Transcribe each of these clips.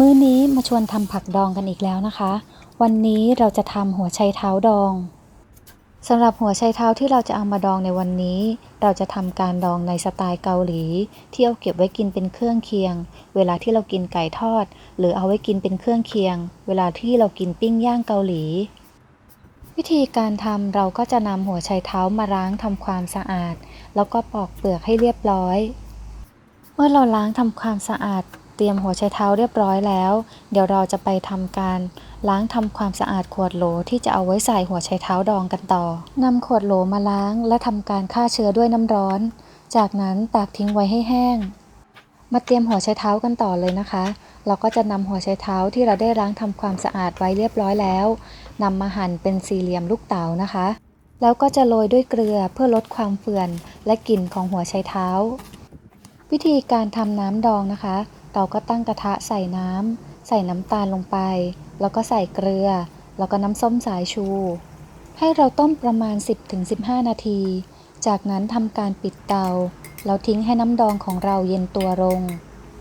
มื้อนี้มาชวนทำผักดองกันอีกแล้วนะคะ วันนี้เราจะทำหัวไชเท้าดองสำหรับหัวไชเท้าที่เราจะเอามาดองในวันนี้ เราจะทำการดองในสไตล์เกาหลีที่เอาเก็บไว้กินเป็นเครื่องเคียง เวลาที่เรากินไก่ทอด หรือเอาไว้กินเป็นเครื่องเคียง เวลาที่เรากินปิ้งย่างเกาหลี วิธีการทำเราก็จะนำหัวไชเท้ามาล้างทำความสะอาด แล้วก็ปอกเปลือกให้เรียบร้อย เมื่อเราล้างทำความสะอาด เตรียมหัวไชเท้าเรียบร้อยแล้ว เดี๋ยวเราจะไปทำการ ล้างทำความสะอาดขวดโหลที่จะเอาไว้ใส่หัวไชเท้าดองกันต่อนำขวดโหลมาล้างและทำการฆ่าเชื้อด้วยน้ำร้อน จากนั้นตากทิ้งไว้ให้แห้ง มาเตรียมหัวไชเท้ากันต่อเลยนะคะ เราก็จะนำหัวไชเท้าที่เราได้ล้างทำความสะอาดไว้เรียบร้อยแล้วนำมาหั่นเป็นสี่เหลี่ยมลูกเต๋านะคะ แล้วก็จะโรยด้วยเกลือเพื่อลดความเฟื่อนและกลิ่นของหัวไชเท้า วิธีการทำน้ำดองนะคะ เราก็ตั้งกระทะใส่น้ำ ใส่น้ำตาลลงไป แล้วก็ใส่เกลือ แล้วก็น้ำส้มสายชู ให้เราต้มประมาณ 10-15 นาที จากนั้นทำการปิดเตา แล้วทิ้งให้น้ำดองของเราเย็นตัวลง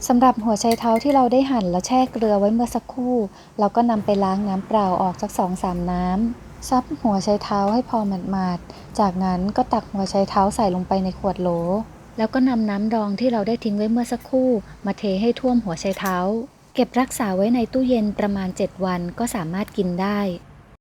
สำหรับหัวไชเท้าที่เราได้หั่นแล้วแช่เกลือไว้เมื่อสักครู่ เราก็นำไปล้างน้ำเปล่าออกสักสองสามน้ำซับหัวไชเท้าให้พอหมาดๆ จากนั้นก็ตักหัวไชเท้าใส่ลงไปในขวดโหล แล้วก็นำน้ำดองที่เราได้ทิ้งไว้เมื่อสักครู่ มาเทให้ท่วมหัวไชเท้า เก็บรักษาไว้ในตู้เย็นประมาณ 7 วันก็สามารถกินได้